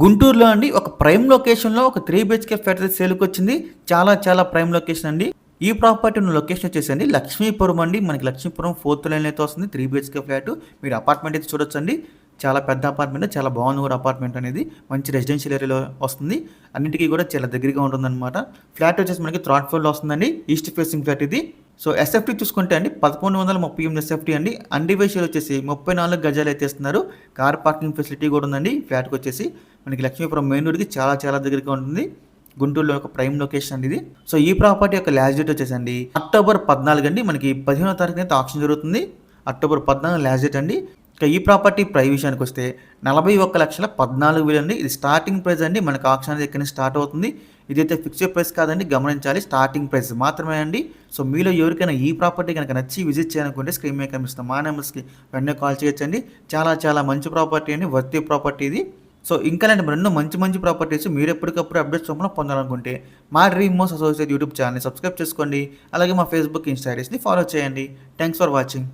గుంటూరులో అండి ఒక ప్రైమ్ లొకేషన్లో ఒక త్రీ బిహెచ్కే ఫ్లాట్ అయితే సేల్కి వచ్చింది చాలా చాలా ప్రైమ్ లొకేషన్ అండి. ఈ ప్రాపర్టీ ఉన్న లొకేషన్ వచ్చేసండి లక్ష్మీపురం అండి. మనకి లక్ష్మీపురం ఫోర్త్ లైన్ అయితే వస్తుంది త్రీ బిహెచ్కే ఫ్లాట్ మీరు అపార్ట్మెంట్ అయితే చూడొచ్చండి. చాలా పెద్ద అపార్ట్మెంట్ చాలా బాగుంది కూడా అపార్ట్మెంట్ అనేది. మంచి రెసిడెన్షియల్ ఏరియాలో వస్తుంది. అన్నింటికీ కూడా చాలా దగ్గరగా ఉంటుందన్నమాట. ఫ్లాట్ వచ్చేసి మనకి థర్డ్ ఫ్లోర్లో వస్తుందండి. ఈస్ట్ ఫేసింగ్ ఫ్లాట్ ఇది. సో ఎస్ఎఫ్టీ చూసుకుంటే అండి పదకొండు వందల ముప్పై ఎనిమిది ఎస్ఎఫ్టీ అండి. అండివైషియల్ వచ్చేసి ముప్పై నాలుగు గజాలు అయితే ఇస్తున్నారు. కార్ పార్కింగ్ ఫెసిలిటీ కూడా ఉందండి ఫ్లాట్కి వచ్చేసి. మనకి లక్ష్మీపురం మెయిన్ రోడ్కి చాలా చాలా దగ్గరగా ఉంటుంది. గుంటూరులో ఒక ప్రైమ్ లొకేషన్ అండి ఇది. సో ఈ ప్రాపర్టీ యొక్క లాస్ట్ డేట్ వచ్చేసండి అక్టోబర్ పద్నాలుగు అండి. మనకి పదిహేనో తారీఖు అయితే ఆప్షన్ జరుగుతుంది. అక్టోబర్ పద్నాలుగు లాస్ట్ డేట్ అండి. ఇక ఈ ప్రాపర్టీ ప్రైస్ విషయానికి వస్తే నలభై ఒక్క లక్షల పద్నాలుగు వేలు అండి ఇది స్టార్టింగ్ ప్రైస్ అండి. మనకు ఆక్షన్ దగ్గర నుంచి స్టార్ట్ అవుతుంది? ఇదైతే ఫిక్స్డ్ ప్రైస్ కాదండి. గమనించాలి. స్టార్టింగ్ ప్రైస్ మాత్రమే అండి. సో మీలో ఎవరికైనా ఈ ప్రాపర్టీ కనుక నచ్చి విజిట్ చేయాలనుకుంటే స్క్రీన్ మీద కనిపిస్తాం మా నెంబర్స్కి వెంటనే కాల్ చేయొచ్చండి. చాలా చాలా మంచి ప్రాపర్టీ అండి. వర్తి ప్రాపర్టీ ఇది. సో ఇంకా లాంటి రెండు మంచి మంచి ప్రాపర్టీస్ మీరు ఎప్పటికప్పుడు అప్డేట్స్ రూపంలో పొందాలనుకుంటే మా డ్రీమ్ మోస్ అసోసియేట్ యూట్యూబ్ ఛానల్ని సబ్స్క్రైబ్ చేసుకోండి. అలాగే మా ఫేస్బుక్ ఇన్స్టాగ్రామ్స్ని ఫాలో చేయండి. Thanks for watching